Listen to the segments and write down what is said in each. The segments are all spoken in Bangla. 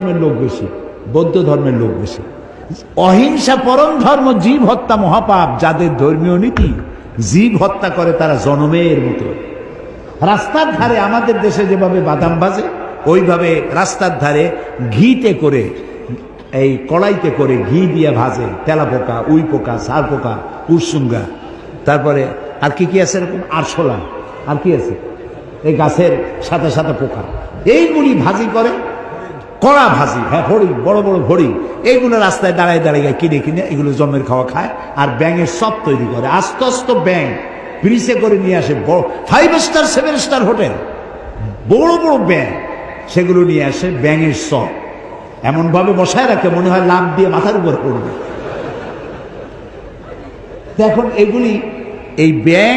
ধর্মের লোক বেশি, বৌদ্ধ ধর্মের লোক বেশি। অহিংসা পরম ধর্ম, জীব হত্যা মহাপাপ, যাদের ধর্মীয় নীতি, জীব হত্যা করে তারা জনমের মতো। রাস্তার ধারে আমাদের দেশে যেভাবে বাদাম ভাজে, ওইভাবে রাস্তার ধারে ঘিতে করে, এই কড়াইতে করে ঘি দিয়ে ভাজে, তেলা পোকা, উই পোকা সার পোকা উরসুঙ্গা তারপরে আর কি কি আছে এরকম? আরশোলা। আর কি আছে? এই গাছের সাথে সাথে পোকা। এইগুলি ভাজি করে কড়া ভাজি হ্যাঁ ভরি, বড় বড় ভরি। এইগুলো রাস্তায় দাঁড়ায় দাঁড়িয়ে কিনে কিনে এগুলো জমের খাওয়া খায় আর ব্যাঙের সব তৈরি করে। আস্তে আস্তে ব্যাং ব্রিজে করে নিয়ে আসে বড় five star seven star hotel. বড় বড় ব্যাং সেগুলো নিয়ে আসে ব্যাঙের সব। এমনভাবে বসায় রাখে, মনে হয় লাভ দিয়ে মাথার উপর পড়বে। এখন এগুলি, এই ব্যাং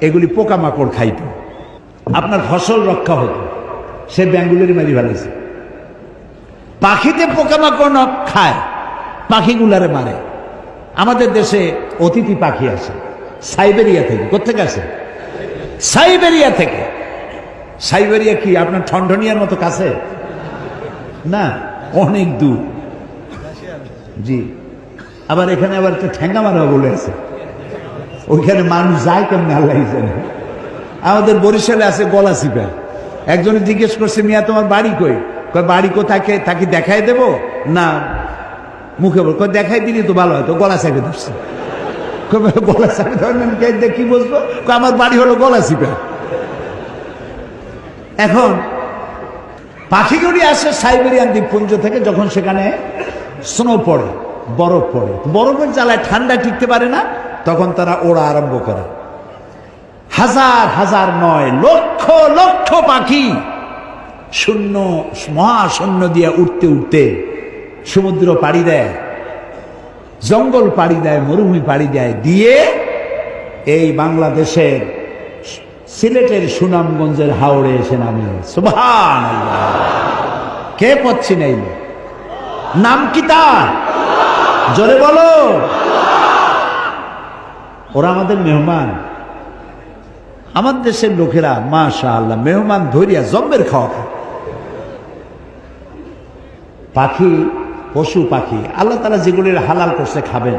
এগুলি পোকামাকড় খাইত। আপনার ফসল রক্ষা হতো। সে ব্যাংগুলোরই মারি ফেলেছে। পাখিতে পোকামাকড় খায়, পাখিগুলারে মারে। আমাদের দেশে অতিথি পাখি আছে, সাইবেরিয়া থেকে। কোথেকে আছে? সাইবেরিয়া থেকে। সাইবেরিয়া কি, আপনার ঠনঠনিয়ার মতো কাছে? না, অনেক দূর। জি। আবার এখানে আবার একটা ঠেঙ্গা মারা বলে আছে। ওইখানে মানুষ যায় কেমন, আল্লাহ আমাদের বরিশালে আছে গলা চিপা একজনে জিজ্ঞেস করছে, মিয়া, তোমার বাড়ি কই? বাড়ি কোথায় তাকে দেখাই দেব? না। মুখে বল দেখাই দিলি তো ভালো হয়তো গলা চাপে ধরছে। গলা চাপে ধরেন কি বসবো আমার বাড়ি হলো গলা চিপা। এখন পাখিগুলি আসে সাইবেরিয়ান দ্বীপপুঞ্জ থেকে, যখন সেখানে স্নো পড়ে, বরফ পড়ে। বরফের জ্বালায় ঠান্ডা টিকতে পারে না, তখন তারা ওড়া আরম্ভ করে। হাজার হাজার নয়, লক্ষ লক্ষ পাখি শূন্য, মহাশূন্য দিয়ে উঠতে উঠতে সমুদ্র পাড়ি দেয়, জঙ্গল পাড়ি দেয়, মরুভূমি পাড়ি দেয়, দিয়ে এই বাংলাদেশের সিলেটের সুনামগঞ্জের হাওড়ে এসে নামে সুবহান কে পচ্ছি নেই নাম কি তার? জোরে বলো। ওরা আমাদের মেহমান। আমার দেশের লোকেরা মাশা আল্লাহ মেহমান ধরিয়া জম্বের খাওয়া। পাখি, পশু পাখি, আল্লাহ তালা যেগুলির হালাল করছে খাবেন।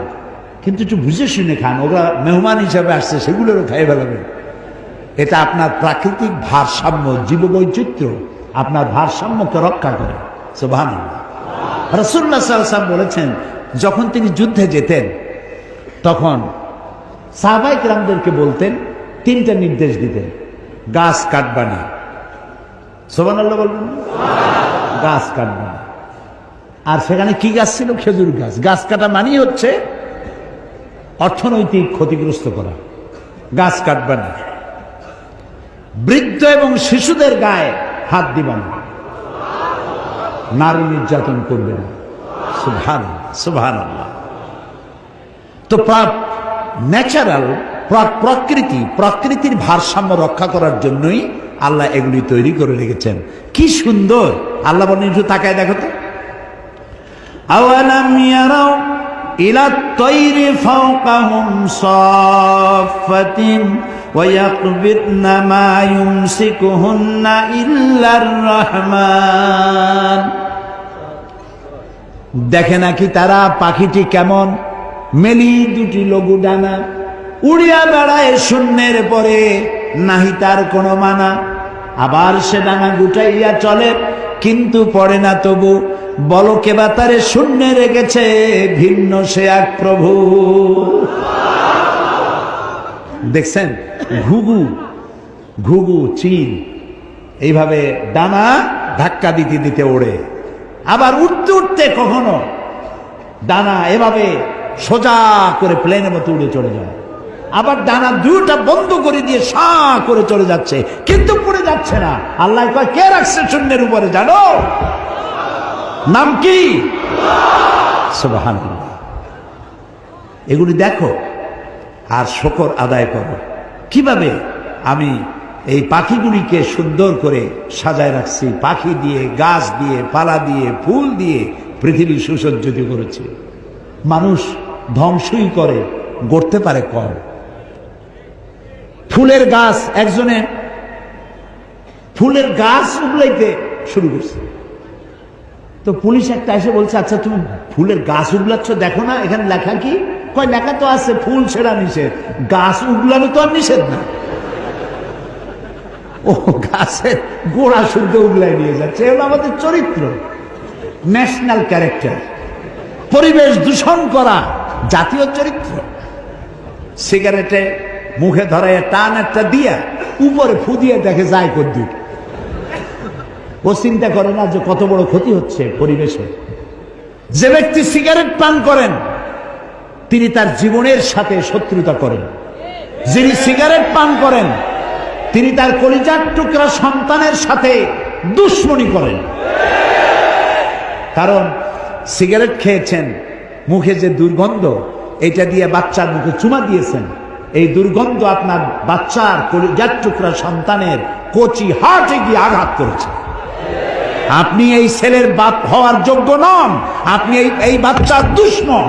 কিন্তু একটু বুঝে শুনে খান, ওরা মেহমান হিসাবে আসছে, সেগুলোরও খাই ফেলাবেন এটা আপনার প্রাকৃতিক ভারসাম্য, জীববৈচিত্র্য, আপনার ভারসাম্যকে রক্ষা করে। সুবাহ রসুল্লাহ সাল্লাম বলেছেন, যখন তিনি যুদ্ধে যেতেন, তখন সাহবাইক রামদেরকে বলতেন, তিনটা নির্দেশ দিতেন, গাছ কাটবা না। সোবান আল্লাহ বলবেন গাছ কাটবা না। আর সেখানে কি গাছ ছিল? খেজুর গাছ। গাছ কাটা মানেই হচ্ছে অর্থনৈতিক ক্ষতিগ্রস্ত করা। গাছ কাটবা না। বৃদ্ধ এবং শিশুদের গায়ে হাত দিবা না। নারী নির্যাতন করবে না। সুভান সুভান তো ন্যাচারাল প্রকৃতি, প্রকৃতির ভারসাম্য রক্ষা করার জন্যই আল্লাহ এগুলি তৈরি করে রেখেছেন। কি সুন্দর! আল্লাহ বলেন, একটু তাকায় দেখো তো। আওয়ালাম ইয়ারাও ইলা তৈরি ফাওকাহুম সাফাতিন ويقبضن ما يمسكهن إلا الرحمن দেখে নাকি তারা পাখিটি কেমন মেলি দুটি লঘু ডানা উড়িয়া বেড়ায় শূন্যের পরে নাহি তার কোনো মানা আবার সে ডানা গুটাইয়া চলে কিন্তু পড়ে না তবু বলো কেবা তারে শূন্যে রেখেছে, ভিন্ন সে এক প্রভু। দেখছেন? ঘুঘু ঘুঘু চিল এইভাবে ডানা ধাক্কা দিতে দিতে ওড়ে। আবার উঠতে উঠতে কখনো ডানা এভাবে সোজা করে প্লেনের মতো উড়ে চলে যায়। আবার ডানা দুটা বন্ধ করে দিয়ে সা করে চলে যাচ্ছে, কিন্তু পড়ে যাচ্ছে না। আল্লাহ কে রাখছে শূন্যের উপরে, জানো? নাম কি। এগুলি দেখো আর শকর আদায় করো। কীভাবে আমি এই পাখিগুলিকে সুন্দর করে সাজায় রাখছি, পাখি দিয়ে, গাছ দিয়ে, পালা দিয়ে, ফুল দিয়ে পৃথিবী সুসজ্জিত করেছে। মানুষ ধ্বংসই করে, গড়তে পারে কম। ফুলের গাছ, একজনে ফুলের গাছ উগলাইতে শুরু করছে। তো পুলিশ একটা এসে বলছে আচ্ছা তুমি ফুলের গাছ উগলাচ্ছ, দেখো না, এখানে লেখা কি? কয়, লেখা তো আছে, ফুল ছেড়া নিষেধ, গাছ উগলানো তো আর নিষেধ না। ও, গাছের গোড়া শুদ্ধ উগলাই নিয়ে যাচ্ছে এগুলো আমাদের চরিত্র। ন্যাশনাল ক্যারেক্টার, পরিবেশ দূষণ করা জাতীয় চরিত্র। সিগারেটে মুখে ধরে টান একটা দিয়া, উপরে ফুদিয়ে দেখে যায় কদ্দুর। ও চিন্তা করে না যে কত বড় ক্ষতি হচ্ছে পরিবেশে। যে ব্যক্তি সিগারেট পান করেন, তিনি তার জীবনের সাথে শত্রুতা করেন। যিনি সিগারেট পান করেন, তিনি তার কলিজার টুকরা সন্তানের সাথে দুশ্মনী করেন। কারণ সিগারেট খেয়েছেন, মুখে যে দুর্গন্ধ, এটা দিয়ে বাচ্চার মুখে চুমা দিয়েছেন। এই দুর্গন্ধ আপনার বাচ্চার কলিজার টুকরা সন্তানের কচি হার্টে গিয়ে আঘাত করেছে। আপনি এই ছেলের বাপ হওয়ার যোগ্য নন, আপনি এই এই বাচ্চার দুশ্মন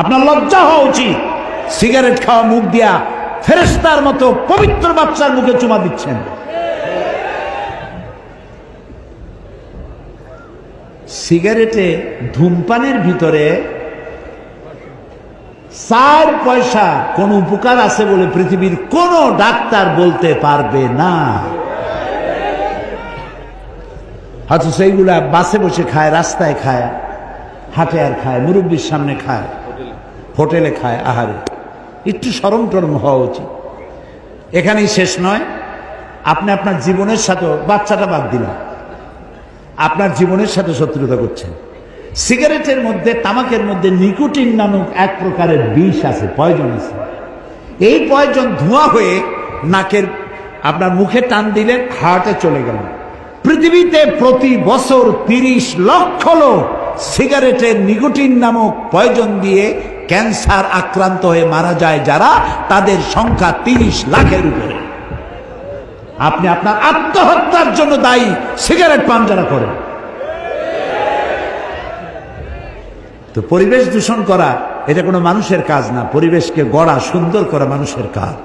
আপনার লজ্জা হওয়া উচিত। সিগারেট খাওয়া মুখ দিয়া ফেরেস্তার মতো পবিত্র বাচ্চার মুখে চুমা দিচ্ছেন। সিগারেটে ধূমপানের ভিতরে চার পয়সা কোন উপকার আছে বলে পৃথিবীর কোন ডাক্তার বলতে পারবে না। হয়তো সেইগুলা বাসে বসে খায়, রাস্তায় খায়, হাটে আর খায়, মুরব্বীর সামনে খায়, হোটেলে খায়, আহারে। একটু সরম টরম হওয়া উচিত। এখানেই শেষ নয়। আপনি আপনার জীবনের সাথে বাচ্চাটা বাদ দিলাম আপনার জীবনের সাথে শত্রুতা করছেন। সিগারেটের মধ্যে, তামাকের মধ্যে নিকোটিন নামক এক প্রকারের বিষ আছে, পয়জন আছে। এই পয়জন ধোঁয়া হয়ে নাকের আপনার মুখে টান দিলে হার্টে চলে গেল। পৃথিবীতে প্রতি বছর তিরিশ লক্ষ লোক সিগারেটের নিকোটিন নামক পয়জন দিয়ে ক্যান্সার আক্রান্ত হয়ে মারা যায় যারা তাদের সংখ্যা তিরিশ লাখের উপরে। আপনি আপনার আত্মহত্যার জন্য দায়ী, সিগারেট পান যারা করেন। তো পরিবেশ দূষণ করা, এটা কোনো মানুষের কাজ না, পরিবেশকে গড়া, সুন্দর করা মানুষের কাজ।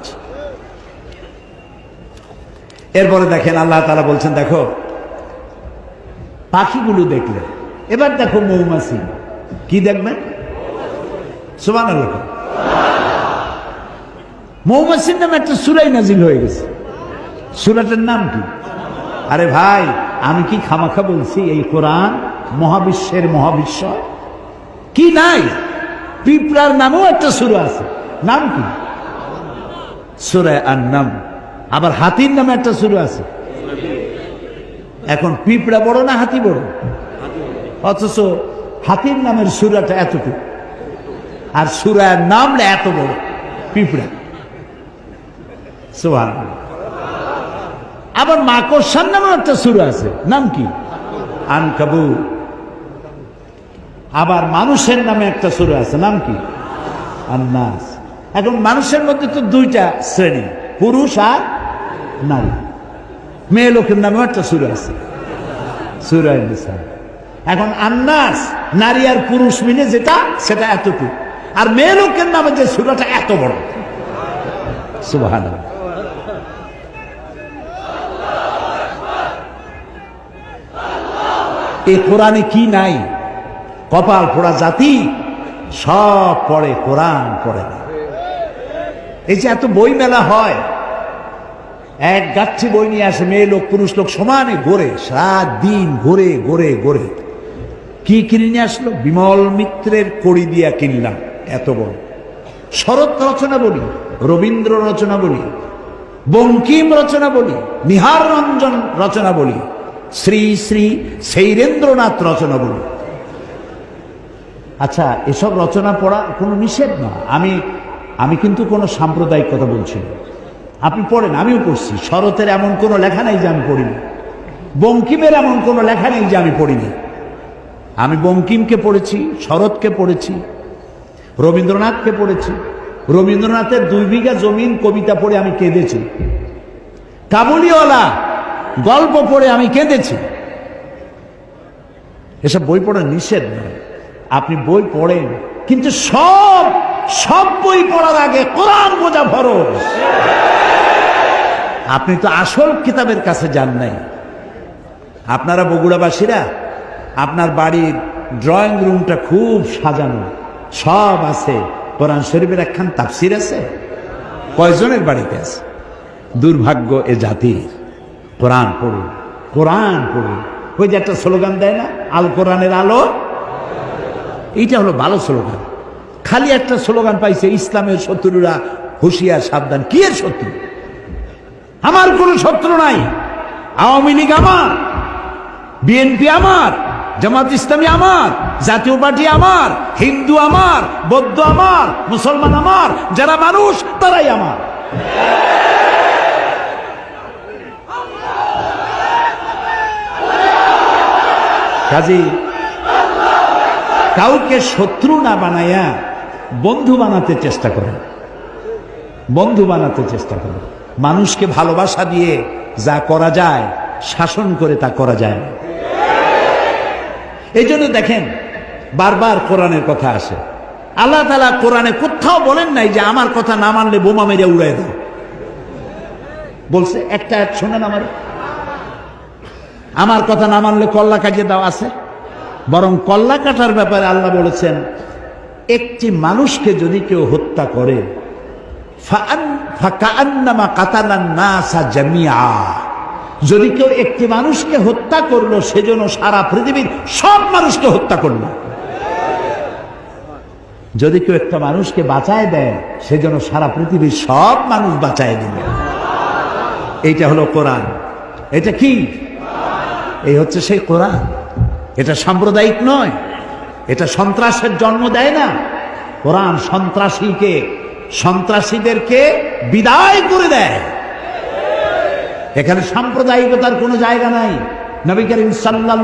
এরপরে দেখেন, আল্লাহ তালা বলছেন, দেখো পাখিগুলো দেখলে। এবার দেখো মৌমাছি। কি দেখবেন সুমান মৌমাছির নামে একটা সুরাই নাজিল হয়ে গেছে। সুরাটার নাম কি? আরে ভাই, আমি কি খামাখা বলছি? এই কোরআন মহাবিশ্বের মহাবিশ্ব? কি নাই? পিঁপড়ার নামেও একটা সুরা আছে। নাম কি? সুরায় আর নাম আবার হাতির নামে একটা সুরা আছে। এখন পিঁপড়া বড় না হাতি বড়? অথচ হাতির নামের সুরাটা এতটুকু। আর সুরার নাম এত বড়, পিঁপড়া। সোহান আবার মাকড়সার নামেও একটা সুরা আছে, নাম কি? আনকাবু। আবার মানুষের নামে একটা সুরা আছে, নাম কি? আন্নাস। এখন মানুষের মধ্যে তো দুইটা শ্রেণি, পুরুষ আর নারী। মেয়ে লোকের নামে একটা সুরা আছে। সুরায় এখন আন্নাস, নারী আর পুরুষ মিলে যেটা, সেটা এতটুকু। আর মেয়ে লোকের নামে যে সুরাটা এত বড়। সুবাহ এই কোরআনে কি নাই? কপাল পোড়া জাতি, সব পড়ে কোরআন পড়ে না। এই যে এত বই মেলা হয় এক গাচ্ছি বই নিয়ে আসে, মেয়ে লোক, পুরুষ লোক, সমানে ঘোরে সাত দিন ঘোরে ঘোরে ঘোরে। কি কিনে নিয়ে আসলো? বিমল মিত্রের কড়ি দিয়া কিনলাম, এত বড়। শরৎ রচনা বলি, রবীন্দ্র রচনা বলি, বঙ্কিম রচনা বলি, নিহার রঞ্জন রচনা বলি, শ্রী শ্রী শৈরেন্দ্রনাথ রচনা বলি। আচ্ছা এসব রচনা পড়া কোনো নিষেধ না? আমি আমি কিন্তু কোনো সাম্প্রদায়িক কথা বলছি না। আপনি পড়েন, আমিও পড়ছি। শরতের এমন কোনো লেখা নেই যে আমি পড়িনি বঙ্কিমের এমন কোনো লেখা নেই যে আমি পড়িনি আমি বঙ্কিমকে পড়েছি, শরৎকে পড়েছি, রবীন্দ্রনাথকে পড়েছি। রবীন্দ্রনাথের দুই বিঘা জমিন কবিতা পড়ে আমি কেঁদেছি। কাবুলিওয়ালা গল্প পড়ে আমি কেঁদেছি। এসব বই পড়া নিষেধ নয়। আপনি বই পড়েন, কিন্তু সব সব বই পড়ার আগে কোরআন বোঝা ফরজ। আপনি তো আসল কিতাবের কাছে যান নাই। আপনারা বগুড়াবাসীরা, আপনার বাড়ির ড্রয়িং রুমটা খুব সাজানো। সব আছে। কোরআন শরীফের একখান তাফসির আছে। কয়জনের বাড়িতে আছে? দুর্ভাগ্য এ জাতির। কোরআন পড়ুন কোরআন পড়ুন। ওই যে একটা স্লোগান দেয় না, আল কোরআনের আলো? এইটা হলো ভালো স্লোগান। খালি একটা স্লোগান পাইছে, ইসলামের শত্রুরা হুশিয়ার সাবধান। কি এর শত্রু? আমার কোনো শত্রু নাই। আওয়ামী লীগ আমার, বিএনপি আমার, জামাত ইসলামী আমার, জাতীয় পার্টি আমার, হিন্দু আমার, বৌদ্ধ আমার, মুসলমান আমার, যারা মানুষ, তারাই আমার। কাজী, কাউকে শত্রু না বানাইয়া বন্ধু বানাতে চেষ্টা করেন। বন্ধু বানাতে চেষ্টা করেন। মানুষকে ভালোবাসা দিয়ে যা করা যায়, শাসন করে তা করা যায় না। এই জন্য দেখেন, বারবার কোরআনের কথা আসে। আল্লাহ তালা কোরআনে কোথাও বলেন নাই যে আমার কথা না মানলে বোমা মেরে উড়াই দাও। বলছে, একটা এক শোনেন আমার। আমার কথা না মানলে কল্লা কাটিয়ে দাও আছে। বরং কল্লা কাটার ব্যাপারে আল্লাহ বলেছেন একটি মানুষকে যদি কেউ হত্যা করে। যদি কেউ একটি মানুষকে হত্যা করল সেজন্য সারা পৃথিবীর সব মানুষকে হত্যা করল। যদি কেউ একটা মানুষকে বাঁচায় দেয় সেজন্য সারা পৃথিবীর সব মানুষ বাঁচায় দিল এইটা হলো কোরআন। এটা কি? এই হচ্ছে সেই কোরআন। এটা সাম্প্রদায়িক নয়। এটা সন্ত্রাসের জন্ম দেয় না। কোরআন সন্ত্রাসীকে, সন্ত্রাসীদেরকে বিদায় করে দেয়। এখানে সাম্প্রদায়িকতার কোনো জায়গা নাই। নবী করিম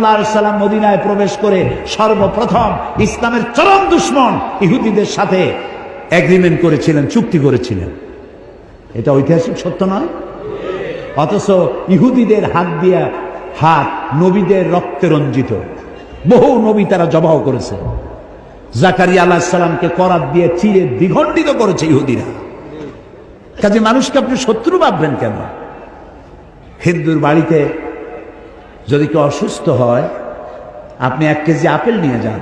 আলাইহি সাল্লাম মদিনায় প্রবেশ করে সর্বপ্রথম ইসলামের চরম দুশ্মন ইহুদিদের সাথে এগ্রিমেন্ট করেছিলেন, চুক্তি করেছিলেন। এটা ঐতিহাসিক সত্য নয়? অথচ ইহুদিদের হাত দিয়া হাত নবীদের রক্তে রঞ্জিত। বহু নবী তারা জবাহ করেছে। জাকারিয়া আল্লাহ সাল্লামকে করাত দিয়ে চিরে দ্বিখণ্ডিত করেছে ইহুদিরা। কাজে মানুষকে আপনি শত্রু ভাববেন কেন? হিন্দুর বাড়িতে যদি কেউ অসুস্থ হয়, আপনি এক কেজি আপেল নিয়ে যান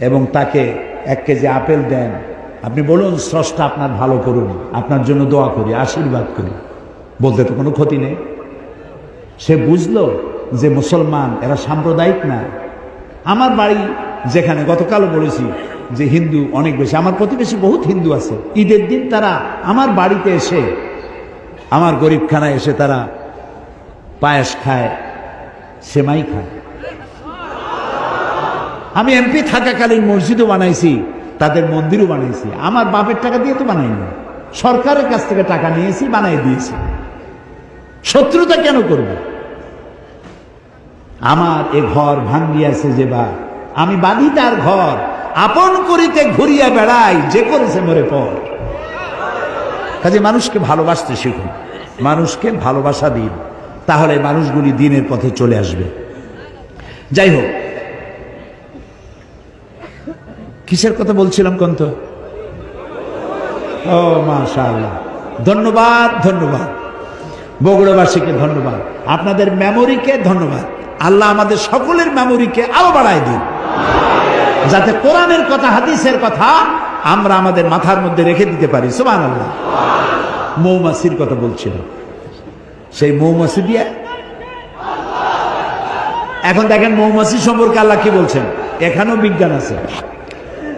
এবং তাকে এক কেজি আপেল দেন। আপনি বলুন, স্রষ্টা আপনার ভালো করুন, আপনার জন্য দোয়া করি, আশীর্বাদ করি। বলতে তো কোনো ক্ষতি নেই। সে বুঝলো যে মুসলমান, এরা সাম্প্রদায়িক না। আমার বাড়ি যেখানে গতকালও বলেছি যে হিন্দু অনেক বেশি, আমার প্রতিবেশী বহুত হিন্দু আছে। ঈদের দিন তারা আমার বাড়িতে এসে, আমার গরিবখানায় এসে তারা পায়েস খায়, সেমাই খায়। আমি এমপি থাকাকালীন মসজিদও বানাইছি, তাদের মন্দিরও বানাইছি। আমার বাপের টাকা দিয়ে তো বানাইনি সরকারের কাছ থেকে টাকা নিয়েছি, বানাই দিয়েছি। শত্রুতা কেন করব? আমার এ ঘর ভাঙ্গিয়াছে যে বা। আমি বাঁধি তার ঘর, আপন করিতে ঘুরিয়া বেড়াই, যে করেছে মরে পর। কাজে মানুষকে ভালোবাসতে শিখুন। মানুষকে ভালোবাসা দিন, তাহলে মানুষগুলি দিনের পথে চলে আসবে। যাই হোক, কিসের কথা বলছিলাম কন্ত? ও, মাশাআল্লাহ। ধন্যবাদ ধন্যবাদ। বগুড়াবাসীকে ধন্যবাদ। আপনাদের মেমোরিকে ধন্যবাদ। আল্লাহ আমাদের সকলের মেমোরিকে আরো বাড়ায় দিন যাতে কোরআনের কথা হাদিসের কথা আমরা আমাদের মাথার মধ্যে রেখে দিতে পারি সুবান আল্লাহ মৌমাছির কথা বলছিল সেই মৌমাছি দিয়ে এখন দেখেন মৌমাছি সম্পর্কে আল্লাহ কি বলছেন এখানেও বিজ্ঞান আছে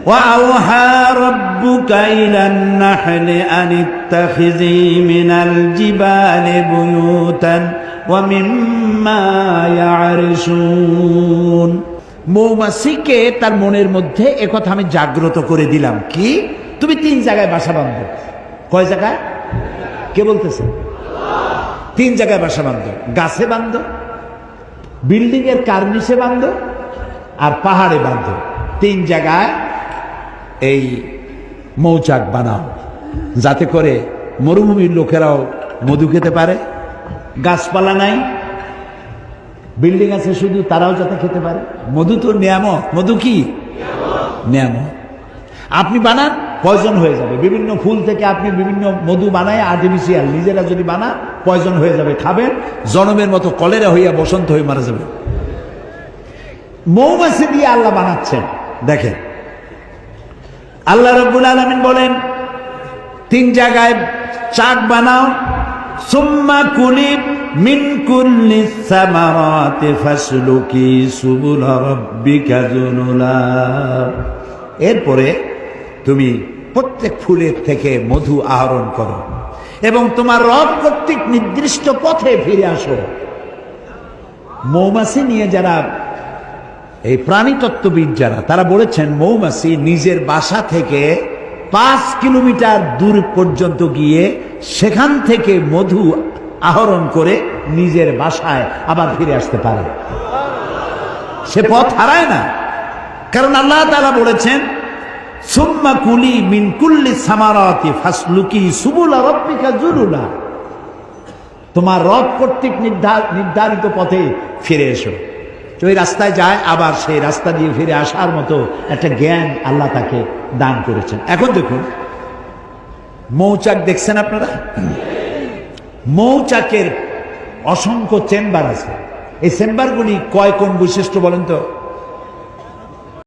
وأوحى ربك إلى النحل أن اتخذي من الجبال بيوتا ومما يعرشون মৌমাছিকে তার মনের মধ্যে একথা আমি জাগ্রত করে দিলাম। কি? তুমি তিন জায়গায় বাসা বাঁধো। কয় জায়গায়? কে বলতেছে? তিন জায়গায় বাসা বাঁধো। গাছে বাঁধো বিল্ডিং এর কার্নিসে বাঁধো আর পাহাড়ে বাঁধো। তিন জায়গায় এই মৌচাক বানাও। যাতে করে মরুভূমির লোকেরাও মধু খেতে পারে গাছপালা নাই। বিল্ডিং আছে শুধু, তারাও যাতে খেতে পারে। মধু তো নিয়ামক মধু কি? নিয়ামক আপনি বানান, পয়জন হয়ে যাবে। বিভিন্ন ফুল থেকে আপনি বিভিন্ন মধু বানায় আর্টিফিশিয়াল নিজেরা যদি বানান, পয়জন হয়ে যাবে। খাবেন, জনমের মতো কলেরা হইয়া বসন্ত হয়ে মারা যাবে। মৌমাছি দিয়ে আল্লাহ বানাচ্ছেন। দেখেন। আল্লাহ রব্বুল আলমিন বলেন, তিন জায়গায় চাক বানাও সুম্মা কুলি মিন কুল্লি সামারাতি ফাসলুকি এরপরে তুমি প্রত্যেক ফুলের থেকে মধু আহরণ করো এবং তোমার রব কর্তৃক নির্দিষ্ট পথে ফিরে আসো। মৌমাছি নিয়ে যারা এই প্রাণীতত্ত্ববিদ যারা, তারা বলেছেন মৌমাছি নিজের বাসা থেকে পাঁচ কিলোমিটার দূর পর্যন্ত গিয়ে সেখান থেকে মধু আহরণ করে নিজের বাসায় আবার ফিরে আসতে পারে। সে পথ হারায় না। কারণ আল্লাহ তালা বলেছেন, সুম্মা কুলি মিন কুল্লি সামারাতি ফাসলুকি সুবুলা রব্বিকা জুরুলা তোমার রব কর্তৃক নির্ধার- নির্ধারিত পথে ফিরে এসো। তো ওই রাস্তায় যায়, আবার সেই রাস্তা দিয়ে ফিরে আসার মতো একটা জ্ঞান আল্লাহ তাকে দান করেছেন। এখন দেখুন, মৌচাক দেখছেন আপনারা? মৌচাকের অসংখ্য চেম্বার আছে। এই চেম্বারগুলি কয় কোন বৈশিষ্ট্য বলেন তো?